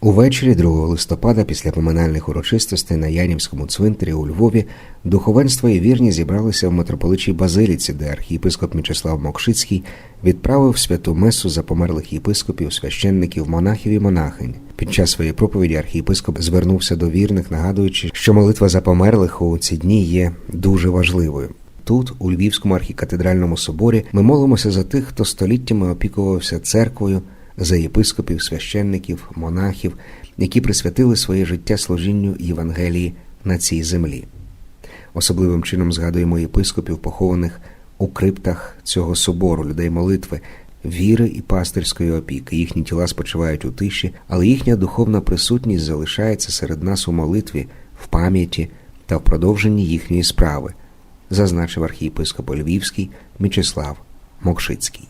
Увечері 2 листопада, після поминальних урочистостей на Янівському цвинтарі у Львові, духовенство і вірні зібралися в митрополичій базиліці, де архієпископ Мічеслав Мокшицький відправив святу месу за померлих єпископів, священників, монахів і монахинь. Під час своєї проповіді архієпископ звернувся до вірних, нагадуючи, що молитва за померлих у ці дні є дуже важливою. Тут, у Львівському архікатедральному соборі, ми молимося за тих, хто століттями опікувався церквою, за єпископів, священників, монахів, які присвятили своє життя служінню Євангелії на цій землі. Особливим чином згадуємо єпископів, похованих у криптах цього собору, людей молитви, віри і пастирської опіки. Їхні тіла спочивають у тиші, але їхня духовна присутність залишається серед нас у молитві, в пам'яті та в продовженні їхньої справи, зазначив архієпископ Львівський Мічеслав Мокшицький.